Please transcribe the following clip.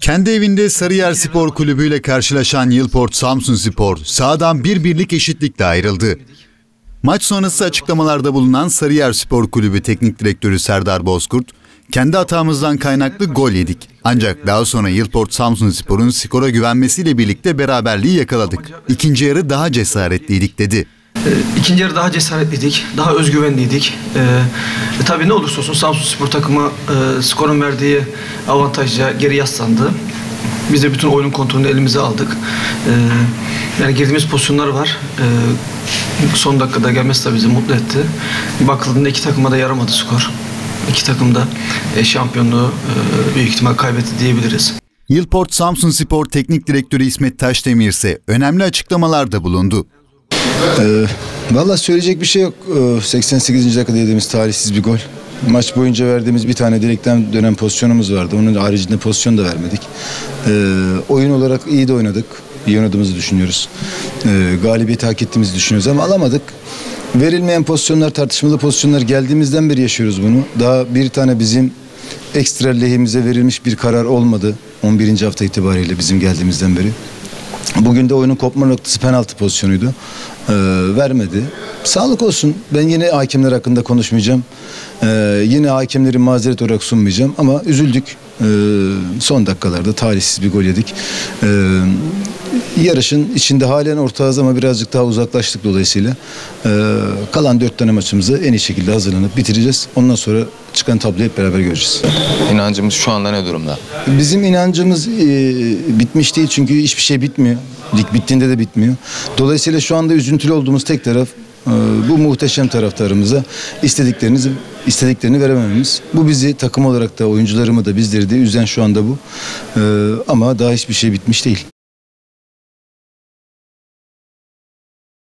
Kendi evinde Sarıyer Spor Kulübü ile karşılaşan Yılport Samsun Spor sahadan bir birlik eşitlikle ayrıldı. Maç sonrası açıklamalarda bulunan Sarıyer Spor Kulübü Teknik Direktörü Serdar Bozkurt, kendi hatamızdan kaynaklı gol yedik. Ancak daha sonra Yılport Samsun Spor'un skora güvenmesiyle birlikte beraberliği yakaladık. İkinci yarı daha cesaretliydik dedi. Ee, İkinci yarı daha cesaretliydik, daha özgüvenliydik. Ee, e, tabii ne olursa olsun Samsun Spor takımı e, skorun verdiği avantajla geri yaslandı. Biz de bütün oyunun kontrolünü elimize aldık. Ee, yani girdiğimiz pozisyonlar var. Ee, son dakikada gelmesi de bizi mutlu etti. Bakıldığında iki takıma da yaramadı skor. İki takım da e, şampiyonluğu e, büyük ihtimal kaybetti diyebiliriz. Yılport Samsun Spor Teknik Direktörü İsmet Taşdemir ise önemli açıklamalarda bulundu. Ee, Valla söyleyecek bir şey yok. Ee, 88. dakikada yediğimiz talihsiz bir gol. Maç boyunca verdiğimiz bir tane direkten dönen pozisyonumuz vardı. Onun haricinde pozisyon da vermedik. Ee, oyun olarak iyi de oynadık. İyi oynadığımızı düşünüyoruz. Ee, galibiyeti hak ettiğimizi düşünüyoruz ama alamadık. Verilmeyen pozisyonlar, tartışmalı pozisyonlar geldiğimizden beri yaşıyoruz bunu. Daha bir tane bizim ekstra lehimize verilmiş bir karar olmadı. 11. hafta itibariyle bizim geldiğimizden beri. Bugün de oyunun kopma noktası penaltı pozisyonuydu. Ee, vermedi. Sağlık olsun. Ben yine hakemler hakkında konuşmayacağım. Ee, yine hakemleri mazeret olarak sunmayacağım. Ama üzüldük. Ee, son dakikalarda talihsiz bir gol yedik. Ee, yarışın içinde halen ortağız ama birazcık daha uzaklaştık dolayısıyla. Ee, kalan dört tane maçımızı en iyi şekilde hazırlanıp bitireceğiz. Ondan sonra çıkan tabloyu hep beraber göreceğiz. İnancımız şu anda ne durumda? Bizim inancımız e, bitmiş değil çünkü hiçbir şey bitmiyor. Lig bittiğinde de bitmiyor. Dolayısıyla şu anda üzüntülü olduğumuz tek taraf e, bu muhteşem taraftarımıza istediklerinizi istediklerini veremememiz. Bu bizi takım olarak da oyuncularımı da bizleri de üzen şu anda bu. E, ama daha hiçbir şey bitmiş değil.